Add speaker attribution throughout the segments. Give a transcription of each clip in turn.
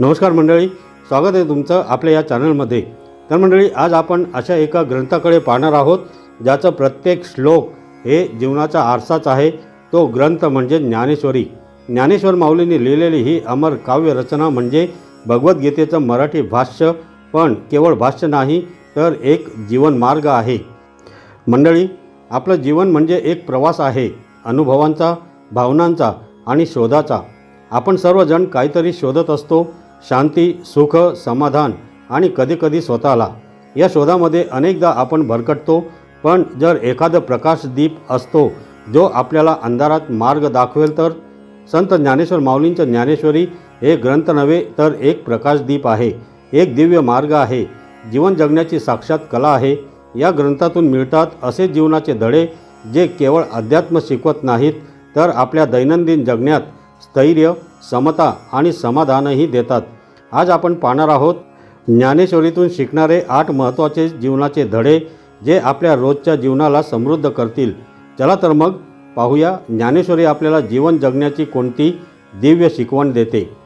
Speaker 1: नमस्कार मंडळी स्वागत आहे तुमचं आपल्या या चॅनलमध्ये. तर मंडळी आज आपण अशा एका ग्रंथाकडे पाहणार आहोत ज्याचं प्रत्येक श्लोक हे जीवनाचा आरसाच आहे. तो ग्रंथ म्हणजे ज्ञानेश्वरी. ज्ञानेश्वर माऊलीने लिहिलेली ही अमर काव्य रचना म्हणजे भगवद्गीतेचं मराठी भाष्य. पण केवळ भाष्य नाही तर एक जीवनमार्ग आहे. मंडळी आपलं जीवन म्हणजे एक प्रवास आहे अनुभवांचा भावनांचा आणि शोधाचा. आपण सर्वजण काहीतरी शोधत असतो शांती सुख समाधान आणि कधीकधी स्वतःला. या शोधामध्ये अनेकदा आपण भरकटतो पण जर एखादं प्रकाशदीप असतो जो आपल्याला अंधारात मार्ग दाखवेल तर? संत ज्ञानेश्वर माऊलींचं ज्ञानेश्वरी हे ग्रंथ नव्हे तर एक प्रकाशदीप आहे एक दिव्य मार्ग आहे जीवन जगण्याची साक्षात कला आहे. या ग्रंथातून मिळतात असे जीवनाचे धडे जे केवळ अध्यात्म शिकवत नाहीत तर आपल्या दैनंदिन जगण्यात स्थैर्य समता आणि समाधानही देतात. आज आपण पाहणार आहोत ज्ञानेश्वरीतून शिकणारे आठ महत्त्वाचे जीवनाचे धडे जे आपल्या रोजच्या जीवनाला समृद्ध करतील. चला तर मग पाहूया ज्ञानेश्वरी आपल्याला जीवन जगण्याची कोणती दिव्य शिकवण देते.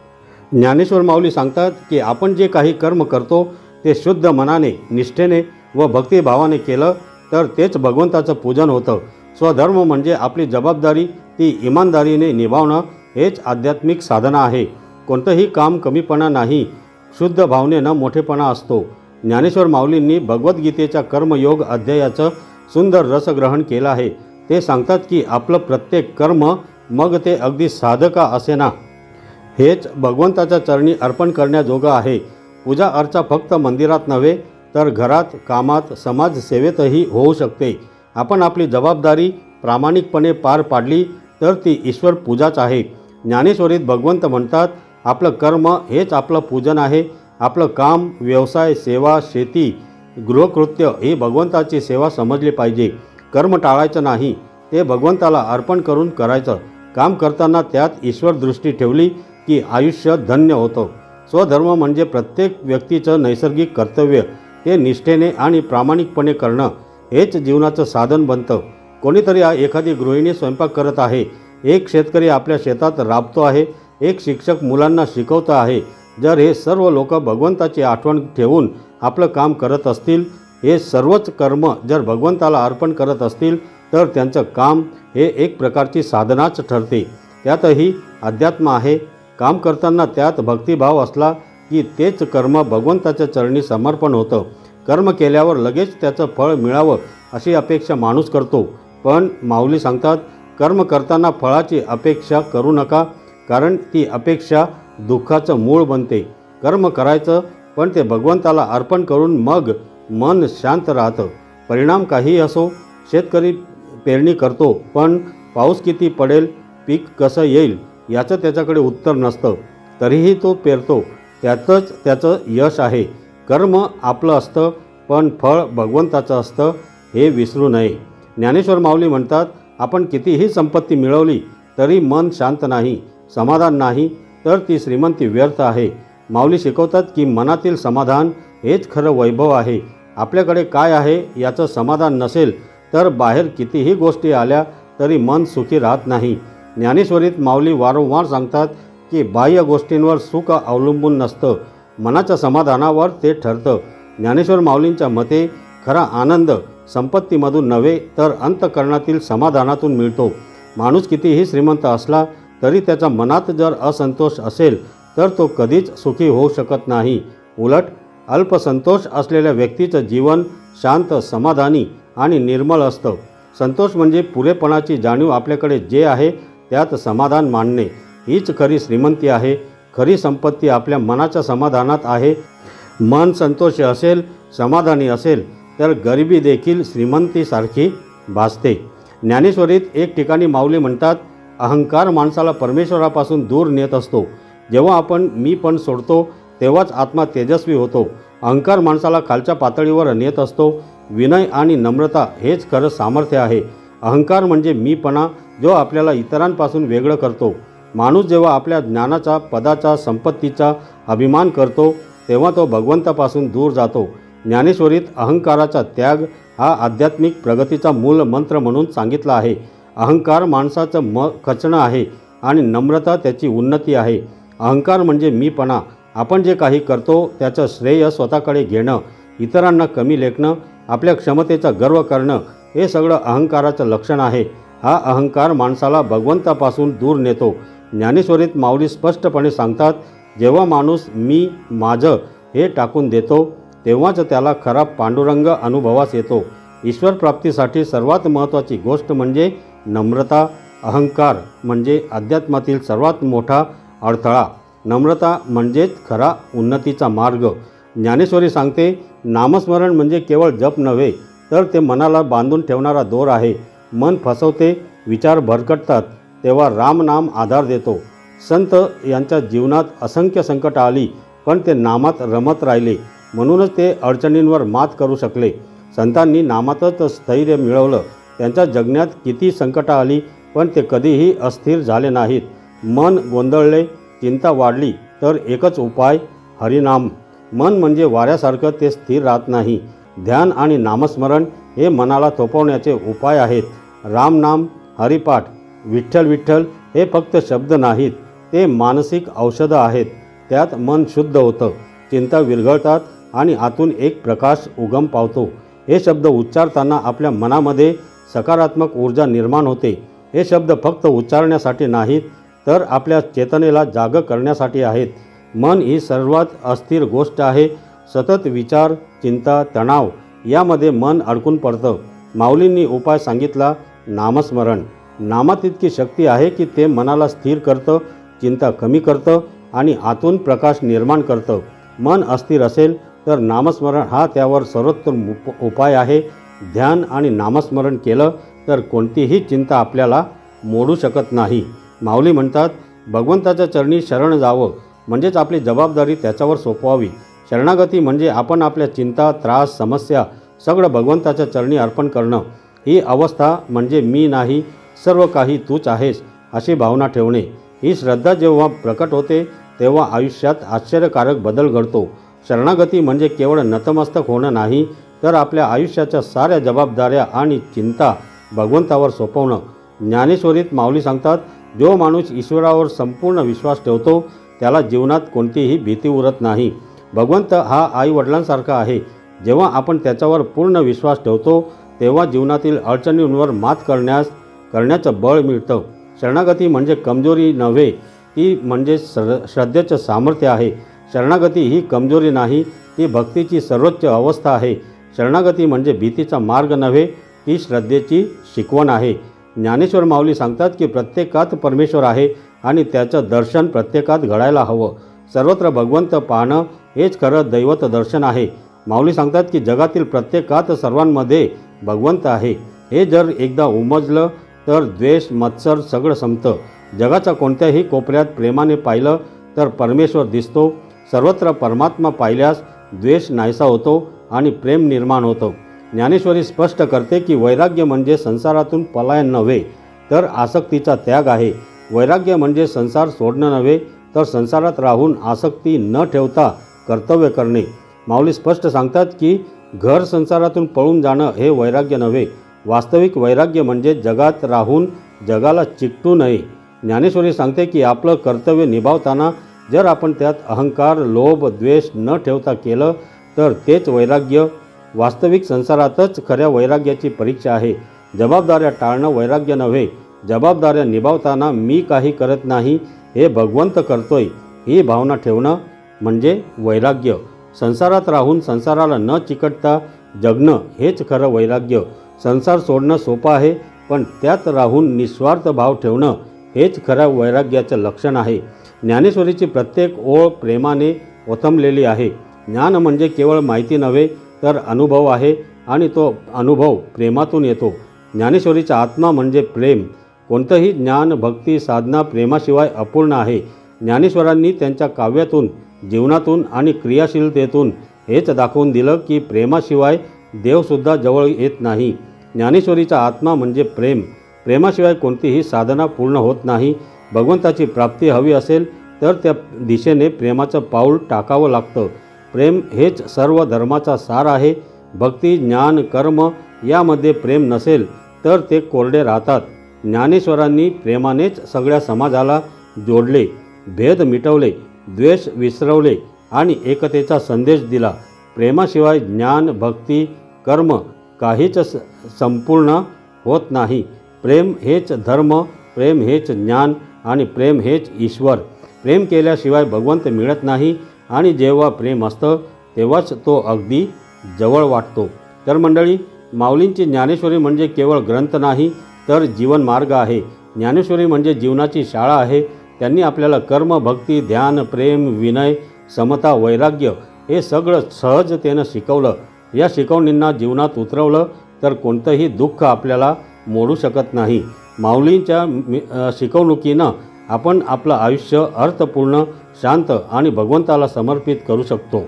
Speaker 1: ज्ञानेश्वर माऊली सांगतात की आपण जे काही कर्म करतो ते शुद्ध मनाने निष्ठेने व भक्तिभावाने केलं तर तेच भगवंताचं पूजन होतं. स्वधर्म म्हणजे आपली जबाबदारी ती इमानदारीने निभावणं हेच आध्यात्मिक साधना आहे. कोणतंही काम कमीपणा नाही. शुद्ध भावनेनं मोठेपणा असतो. ज्ञानेश्वर माऊलींनी भगवद्गीतेच्या कर्मयोग अध्यायाचं सुंदर रसग्रहण केलं आहे. ते सांगतात की आपलं प्रत्येक कर्म मग ते अगदी साधका असेना? हेच भगवंताच्या चरणी अर्पण करण्याजोगं आहे. पूजा अर्चा फक्त मंदिरात नव्हे तर घरात कामात समाजसेवेतही होऊ शकते. आपण आपली जबाबदारी प्रामाणिकपणे पार पाडली तर ती ईश्वर पूजाच आहे. ज्ञानेश्वरीत भगवंत म्हणतात आपलं कर्म हेच आपलं पूजन आहे आपलं काम व्यवसाय सेवा शेती गृहकृत्य ही भगवंताची सेवा समजली पाहिजे. कर्म टाळायचं नाही ते भगवंताला अर्पण करून करायचं. काम करताना त्यात ईश्वर दृष्टी ठेवली की आयुष्य धन्य होतं. स्वधर्म म्हणजे प्रत्येक व्यक्तीचं नैसर्गिक कर्तव्य ते निष्ठेने आणि प्रामाणिकपणे करणं. हेच जीवनाचं साधन बनतं. कोणीतरी एखादी गृहिणी स्वयंपाक करत आहे एक शेतकरी आपल्या शेतात राबतो आहे एक शिक्षक मुलांना शिकवतं आहे. जर हे सर्व लोक भगवंताची आठवण ठेवून आपलं काम करत असतील हे सर्वच कर्म जर भगवंताला अर्पण करत असतील तर त्यांचं काम हे एक प्रकारची साधनाच ठरते. त्यातही अध्यात्म आहे. काम करताना त्यात भक्तिभाव असला की तेच कर्म भगवंताच्या चरणी समर्पण होतं. कर्म केल्यावर लगेच त्याचं फळ मिळावं अशी अपेक्षा माणूस करतो. पण माऊली सांगतात कर्म करताना फळाची अपेक्षा करू नका कारण ती अपेक्षा दुःखाचं मूळ बनते. कर्म करायचं पण ते भगवंताला अर्पण करून मग मन शांत राहतं. परिणाम काहीही असो शेतकरी पेरणी करतो पण पाऊस किती पडेल पीक कसं येईल याचं त्याच्याकडे उत्तर नसतं. तरीही तो पेरतो. त्यातच त्याचं यश आहे. कर्म आपलं असतं पण फळ भगवंताचं असतं हे विसरू नये. ज्ञानेश्वर माऊली म्हणतात आपण कितीही संपत्ती मिळवली तरी मन शांत नाही समाधान नाही तर ती श्रीमंती व्यर्थ आहे. माऊली शिकवतात की मनातील समाधान हेच खरं वैभव आहे. आपल्याकडे काय आहे याचं समाधान नसेल तर बाहेर कितीही गोष्टी आल्या तरी मन सुखी राहत नाही. ज्ञानेश्वरीत माऊली वारंवार सांगतात की बाह्य गोष्टींवर सुख अवलंबून नसतं मनाच्या समाधानावर ते ठरतं. ज्ञानेश्वर माऊलींच्या मते खरा आनंद संपत्तीमधून नव्हे तर अंतकरणातील समाधानातून मिळतो. माणूस कितीही श्रीमंत असला तरी त्याच्या मनात जर असंतोष असेल तर तो कधीच सुखी होऊ शकत नाही. उलट अल्पसंतोष असलेल्या व्यक्तीचं जीवन शांत समाधानी आणि निर्मळ असतं. संतोष म्हणजे पुरेपणाची जाणीव आपल्याकडे जे आहे त्यात समाधान मानणे. हीच खरी श्रीमंती आहे. खरी संपत्ती आपल्या मनाच्या समाधानात आहे. मन संतोषी असेल समाधानी असेल तर गरिबी देखील श्रीमंतीसारखी भासते. ज्ञानेश्वरीत एक ठिकाणी माऊली म्हणतात अहंकार माणसाला परमेश्वरापासून दूर नेत असतो. जेव्हा आपण मी पण सोडतो तेव्हाच आत्मा तेजस्वी होतो. अहंकार माणसाला खालच्या पातळीवर नेत असतो. विनय आणि नम्रता हेच खरं सामर्थ्य आहे. अहंकार म्हणजे मीपणा जो आपल्याला इतरांपासून वेगळं करतो. माणूस जेव्हा आपल्या ज्ञानाचा पदाचा संपत्तीचा अभिमान करतो तेव्हा तो भगवंतापासून दूर जातो. ज्ञानेश्वरीत अहंकाराचा त्याग हा आध्यात्मिक प्रगतीचा मूल मंत्र म्हणून सांगितला आहे. अहंकार माणसाचं म खचणं आहे आणि नम्रता त्याची उन्नती आहे. अहंकार म्हणजे मीपणा. आपण जे काही करतो त्याचं श्रेय स्वतःकडे घेणं इतरांना कमी लेखणं आपल्या क्षमतेचा गर्व करणं हे सगळं अहंकाराचं लक्षण आहे. हा अहंकार माणसाला भगवंतापासून दूर नेतो. ज्ञानेश्वरीत माऊली स्पष्टपणे सांगतात जेव्हा माणूस मी माझं हे टाकून देतो तेव्हाच त्याला खरा पांडुरंग अनुभवास येतो. ईश्वर प्राप्तीसाठी सर्वात महत्त्वाची गोष्ट म्हणजे नम्रता अहंकार म्हणजे अध्यात्मातील सर्वात मोठा अडथळा. नम्रता म्हणजेच खरा उन्नतीचा मार्ग. ज्ञानेश्वरी सांगते नामस्मरण म्हणजे केवळ जप नव्हे तर ते मनाला बांधून ठेवणारा दोर आहे. मन फसवते विचार भरकटतात तेव्हा रामनाम आधार देतो. संत यांच्या जीवनात असंख्य संकट आली पण ते नामात रमत राहिले. म्हणूनच ते अडचणींवर मात करू शकले. संतांनी नामातच स्थैर्य मिळवलं. त्यांच्या जगण्यात किती संकटं आली पण ते कधीही अस्थिर झाले नाहीत. मन गोंधळले चिंता वाढली तर एकच उपाय हरिनाम. मन म्हणजे वाऱ्यासारखं ते स्थिर राहत नाही. ध्यान आणि नामस्मरण हे मनाला थोपवण्याचे उपाय आहेत. रामनाम हरिपाठ विठ्ठल विठ्ठल हे फक्त शब्द नाहीत ते मानसिक औषधं आहेत. त्यात मन शुद्ध होतं. चिंता विरघळतात आणि आतून एक प्रकाश उगम पावतो. हे शब्द उच्चारताना आपल्या मनामध्ये सकारात्मक ऊर्जा निर्माण होते. हे शब्द फक्त उच्चारण्यासाठी नाहीत तर आपल्या चेतनेला जाग करण्यासाठी आहेत. मन ही सर्वात अस्थिर गोष्ट आहे. सतत विचार चिंता तणाव यामध्ये मन अडकून पडतं. माऊलींनी उपाय सांगितला नामस्मरण. नामात इतकी शक्ती आहे की ते मनाला स्थिर करतं चिंता कमी करतं आणि आतून प्रकाश निर्माण करतं. मन अस्थिर असेल तर नामस्मरण हा त्यावर सर्वोत्तम उप उपाय आहे. ध्यान आणि नामस्मरण केलं तर कोणतीही चिंता आपल्याला मोडू शकत नाही. माऊली म्हणतात भगवंताच्या चरणी शरण जावं म्हणजेच आपली जबाबदारी त्याच्यावर सोपवावी. शरणागती म्हणजे आपण आपल्या चिंता त्रास समस्या सगळं भगवंताच्या चरणी अर्पण करणं. ही अवस्था म्हणजे मी नाही सर्व काही तूच आहेस अशी भावना ठेवणे. ही श्रद्धा जेव्हा प्रकट होते तेव्हा आयुष्यात आश्चर्यकारक बदल घडतो. शरणागती म्हणजे केवळ नतमस्तक होणं नाही तर आपल्या आयुष्याच्या साऱ्या जबाबदाऱ्या आणि चिंता भगवंतावर सोपवणं. ज्ञानेश्वरीत माऊली सांगतात जो माणूस ईश्वरावर संपूर्ण विश्वास ठेवतो त्याला जीवनात कोणतीही भीती उरत नाही. भगवंत हा आई वडिलांसारखा आहे. जेव्हा आपण त्याच्यावर पूर्ण विश्वास ठेवतो तेव्हा जीवनातील अडचणींवर मात करण्यास करण्याचं बळ मिळतं. शरणागती म्हणजे कमजोरी नव्हे ती म्हणजे श्र श्रद्धेचं सामर्थ्य आहे. शरणागती ही कमजोरी नाही ती भक्तीची सर्वोच्च अवस्था आहे. शरणागती म्हणजे भीतीचा मार्ग नव्हे ती श्रद्धेची शिकवण आहे. ज्ञानेश्वर माऊली सांगतात की प्रत्येकात परमेश्वर आहे आणि त्याचं दर्शन प्रत्येकात घडायला हवं. सर्वत्र भगवंत पाहणं हेच खरं दैवत दर्शन आहे. माऊली सांगतात की जगातील प्रत्येकात सर्वांमध्ये भगवंत आहे. हे जर एकदा उमजलं तर द्वेष मत्सर सगळं संपतं. जगाच्या कोणत्याही कोपऱ्यात प्रेमाने पाहिलं तर परमेश्वर दिसतो. सर्वत्र परमात्मा पाहिल्यास द्वेष नाहीसा होतो आणि प्रेम निर्माण होतो. ज्ञानेश्वरी स्पष्ट करते की वैराग्य म्हणजे संसारातून पलायन नव्हे तर आसक्तीचा त्याग आहे. वैराग्य म्हणजे संसार सोडणं नव्हे तर संसारात राहून आसक्ती न ठेवता कर्तव्य करणे. माऊली स्पष्ट सांगतात की घर संसारातून पळून जाणं हे वैराग्य नव्हे. वास्तविक वैराग्य म्हणजे जगात राहून जगाला चिकटू नये. ज्ञानेश्वरी सांगते की आपलं कर्तव्य निभावताना जर आपण त्यात अहंकार लोभ द्वेष न ठेवता केलं तर तेच वैराग्य. वास्तविक संसारातच खऱ्या वैराग्याची परीक्षा आहे. जबाबदाऱ्या टाळणं वैराग्य नव्हे. जबाबदाऱ्या निभावताना मी काही करत नाही हे भगवंत करतोय ही भावना ठेवणं म्हणजे वैराग्य. संसारात राहून संसाराला न चिकटता जगणं हेच खरं वैराग्य. संसार सोडणं सोपं आहे पण त्यात राहून निस्वार्थ भाव ठेवणं हेच खऱ्या वैराग्याचं लक्षण आहे. ज्ञानेश्वरीची प्रत्येक ओळ प्रेमाने ओथंबलेली आहे. ज्ञान म्हणजे केवळ माहिती नव्हे तर अनुभव आहे आणि तो अनुभव प्रेमातून येतो. ज्ञानेश्वरीचा आत्मा म्हणजे प्रेम. कोणतंही ज्ञान भक्ती साधना प्रेमाशिवाय अपूर्ण आहे. ज्ञानेश्वरांनी त्यांच्या काव्यातून जीवनातून आणि क्रियाशीलतेतून हेच दाखवून दिलं की प्रेमाशिवाय देवसुद्धा जवळ येत नाही. ज्ञानेश्वरीचा आत्मा म्हणजे प्रेम. प्रेमाशिवाय कोणतीही साधना पूर्ण होत नाही. भगवंताची प्राप्ती हवी असेल तर त्या दिशेने प्रेमाचं पाऊल टाकावं लागतं. प्रेम हेच सर्व धर्माचा सार आहे. भक्ती ज्ञान कर्म यामध्ये प्रेम नसेल तर ते कोरडे राहतात. ज्ञानेश्वरांनी प्रेमानेच सगळ्या समाजाला जोडले भेद मिटवले द्वेष विसरवले आणि एकतेचा संदेश दिला. प्रेमाशिवाय ज्ञान भक्ती कर्म काहीच स- संपूर्ण होत नाही. प्रेम हेच धर्म प्रेम हेच ज्ञान आणि प्रेम हेच ईश्वर. प्रेम केल्याशिवाय भगवंत मिळत नाही आणि जेव्हा प्रेम असतं तेव्हाच तो अगदी जवळ वाटतो. तर मंडळी माऊलींची ज्ञानेश्वरी म्हणजे केवळ ग्रंथ नाही तर जीवनमार्ग आहे. ज्ञानेश्वरी म्हणजे जीवनाची शाळा आहे. त्यांनी आपल्याला कर्म भक्ती ध्यान प्रेम विनय समता वैराग्य हे सगळं सहजतेनं शिकवलं. या शिकवणींना जीवनात उतरवलं तर कोणतंही दुःख आपल्याला मोडू शकत नाही. माऊलींच्या मि- शिकवणुकीनं आपण आपलं आयुष्य अर्थपूर्ण शांत आणि भगवंताला समर्पित करू शकतो.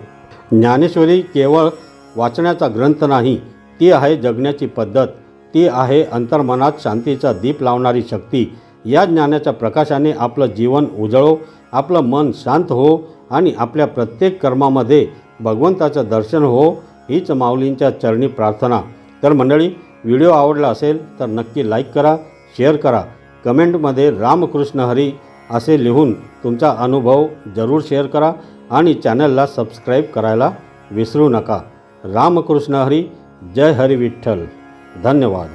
Speaker 1: ज्ञानेश्वरी केवळ वाचण्याचा ग्रंथ नाही ती आहे जगण्याची पद्धत ती आहे अंतर्मनात शांतीचा दीप लावणारी शक्ती. या ज्ञानाच्या प्रकाशाने आपलं जीवन उजळो आपलं मन शांत हो आणि आपल्या प्रत्येक कर्मामध्ये भगवंताचं दर्शन हो हीच माऊलींच्या चरणी प्रार्थना. तर मंडळी व्हिडिओ आवडला असेल तर नक्की लाईक करा शेअर करा. कमेंटमध्ये रामकृष्ण हरी असे लिहून तुमचा अनुभव जरूर शेअर करा आणि चॅनलला सबस्क्राईब करायला विसरू नका. रामकृष्ण हरी जय हरी विठ्ठल. धन्यवाद.